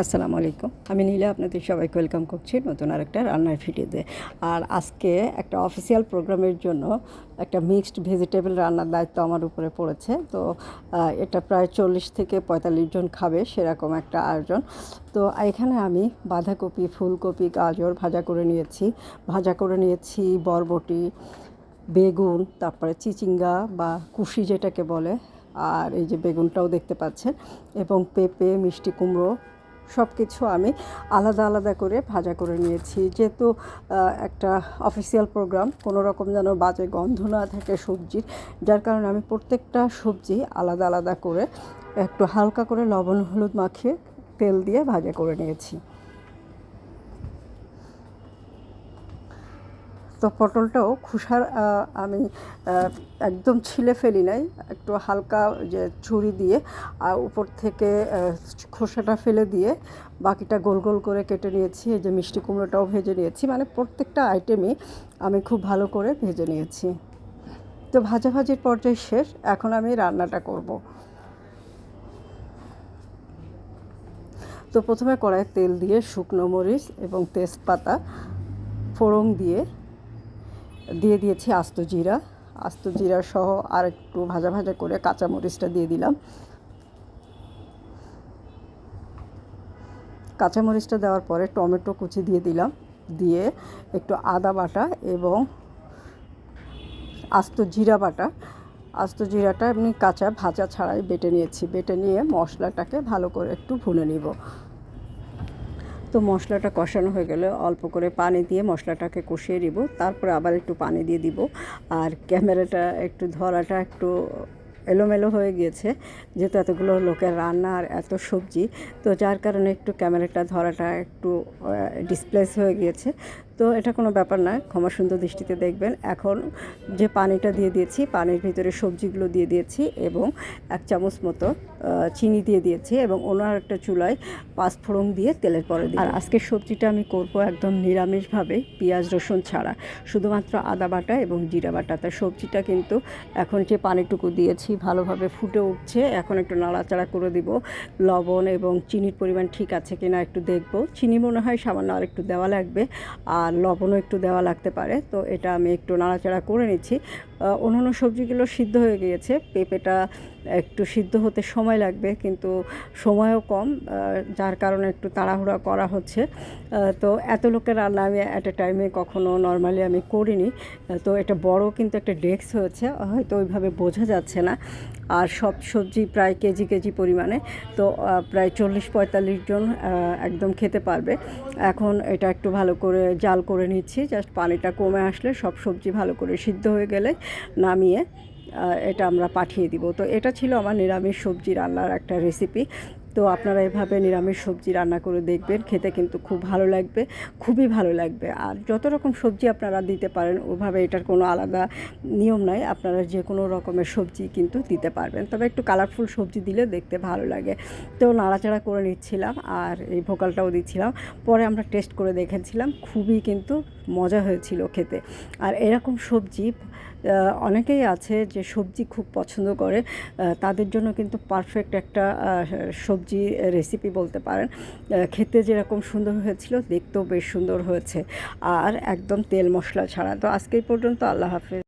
আসসালামু আলাইকুম। আমি নীলা, আপনাদের সবাইকে ওয়েলকাম করছি নতুন আরেকটা রান্নার ভিডিওতে। আর আজকে একটা অফিসিয়াল প্রোগ্রামের জন্য একটা মিক্সড ভেজিটেবল রান্নার দায়িত্ব আমার উপরে পড়েছে। তো এটা প্রায় চল্লিশ থেকে পঁয়তাল্লিশ জন খাবে সেরকম একটা আয়োজন। তো, এখানে আমি বাঁধাকপি, ফুলকপি, গাজর ভাজা করে নিয়েছি। ভাজা করে নিয়েছি বরবটি, বেগুন, তারপরে চিচিঙ্গা বা কুশি যেটাকে বলে। আর এই যে বেগুনটাও দেখতে পাচ্ছেন। এবং পেঁপে, মিষ্টি কুমড়ো সব কিছু আমি আলাদা আলাদা করে ভাজা করে নিয়েছি। যেহেতু একটা অফিসিয়াল প্রোগ্রাম কোনো রকম যেন বাজে গন্ধ না থাকে সবজির, যার কারণে আমি প্রত্যেকটা সবজি আলাদা আলাদা করে একটু হালকা করে লবণ হলুদ মাখিয়ে তেল দিয়ে ভাজা করে নিয়েছি। তো পটলটাও আহ, আমি একদম ছিলে ফেলি নাই। একটু হালকা যে ছুরি দিয়ে আর উপর থেকে খোসাটা ফেলে দিয়ে বাকিটা গোল গোল করে কেটে নিয়েছি। এই যে মিষ্টি কুমড়োটাও ভেজে নিয়েছি। মানে প্রত্যেকটা আইটেমই আমি খুব ভালো করে ভেজে নিয়েছি। তো ভাজাভাজির পর্যায়ে শেষ। এখন আমি রান্নাটা করব। তো প্রথমে কড়াইয়ে তেল দিয়ে শুকনো মরিচ এবং তেজপাতা ফোড়ন দিয়ে দিয়ে দিয়েছি আস্ত জিরা। আস্ত জিরা সহ আর একটু ভাজা ভাজা করে কাঁচা মরিচটা দিয়ে দিলাম। কাঁচা মরিচটা দেওয়ার পরে টমেটো কুচি দিয়ে দিলাম। দিয়ে একটু আদা বাটা এবং আস্ত জিরা বাটা। আস্ত জিরাটা এমনি কাঁচা ভাজা ছাড়াই বেটে নিয়েছি। বেটে নিয়ে মশলাটাকে ভালো করে একটু ভুনে নিব। তো মশলাটা কষানো হয়ে গেলে অল্প করে পানি দিয়ে মশলাটাকে কষিয়ে দিব তারপরে আবার একটু পানি দিয়ে দিব। আর ক্যামেরাটা একটু ধরাটা একটু এলোমেলো হয়ে গিয়েছে। যেহেতু এতগুলো লোকের রান্না আর এত সবজি, তো যার কারণে একটু ক্যামেরাটা ধরাটা একটু ডিসপ্লেস হয়ে গিয়েছে। তো এটা কোনো ব্যাপার না, ক্ষমা সুন্দর দৃষ্টিতে দেখবেন। এখন যে পানিটা দিয়ে দিয়েছি, পানির ভিতরে সবজিগুলো দিয়ে দিয়েছি এবং এক চামচ মতো চিনি দিয়ে দিয়েছি এবং ওনার একটা চুলায় পাঁচফোড়ন দিয়ে তেলের পরে দিই আর আজকের সবজিটা আমি করব একদম নিরামিষভাবে, পেঁয়াজ, রসুন ছাড়া। শুধুমাত্র আদা বাটা এবং জিরা বাটা। তার সবজিটা কিন্তু এখন যে পানিটুকু দিয়েছি, ভালোভাবে ফুটে উঠছে। এখন একটু নাড়াচাড়া করে দিব। লবণ এবং চিনির পরিমাণ ঠিক আছে কিনা একটু দেখব। চিনি মনে হয় সামান্য আর একটু দেওয়া লাগবে। আর লবণও একটু দেওয়া লাগতে পারে তো এটা আমি একটু নাড়াচাড়া করে নিচ্ছি। অন্যান্য সবজিগুলো সিদ্ধ হয়ে গিয়েছে। পেঁপেটা একটু সিদ্ধ হতে সময় লাগবে, কিন্তু সময়ও কম যার কারণে একটু তাড়াহুড়া করা হচ্ছে। তো এত লোকের রান্না আমি অ্যাট এ টাইমে কখনো নর্মালি আমি করিনি। তো এটা বড় কিন্তু একটা ডেস্ক হয়েছে, হয়তো ওইভাবে বোঝা যাচ্ছে না। আর সব সবজি প্রায় কেজি কেজি পরিমাণে, তো প্রায় চল্লিশ পঁয়তাল্লিশ জন একদম খেতে পারবে। এখন এটা একটু ভালো করে জাল করে নিচ্ছি জাস্ট পানিটা কমে আসলে সব সবজি ভালো করে সিদ্ধ হয়ে গেলে নামিয়ে এটা আমরা পাঠিয়ে দিব। তো এটা ছিল আমার নিরামিষ সবজি রান্নার একটা রেসিপি তো আপনারা এভাবে নিরামিষ সবজি রান্না করে দেখবেন খেতে কিন্তু খুব ভালো লাগবে খুবই ভালো লাগবে। আর যত রকম সবজি আপনারা দিতে পারেন ওভাবে এটার কোনো আলাদা নিয়ম নাই আপনারা যে কোনো রকমের সবজি কিন্তু দিতে পারবেন। তবে একটু কালারফুল সবজি দিলে দেখতে ভালো লাগে। তো নাড়াচাড়া করে নিচ্ছিলাম আর এই ভোকালটাও দিচ্ছিলাম। পরে আমরা টেস্ট করে দেখেছিলাম খুবই কিন্তু মজা হয়েছিল খেতে। আর এরকম সবজি অনেকেই আছে যে সবজি খুব পছন্দ করে তাদের জন্য কিন্তু পারফেক্ট একটা আহ, সবজি রেসিপি বলতে পারেন। খেতে যেরকম সুন্দর হয়েছিল, দেখতেও বেশ সুন্দর হয়েছে। আর একদম তেল মশলা ছাড়া। তো আজকে পর্যন্ত আল্লাহ হাফেজ।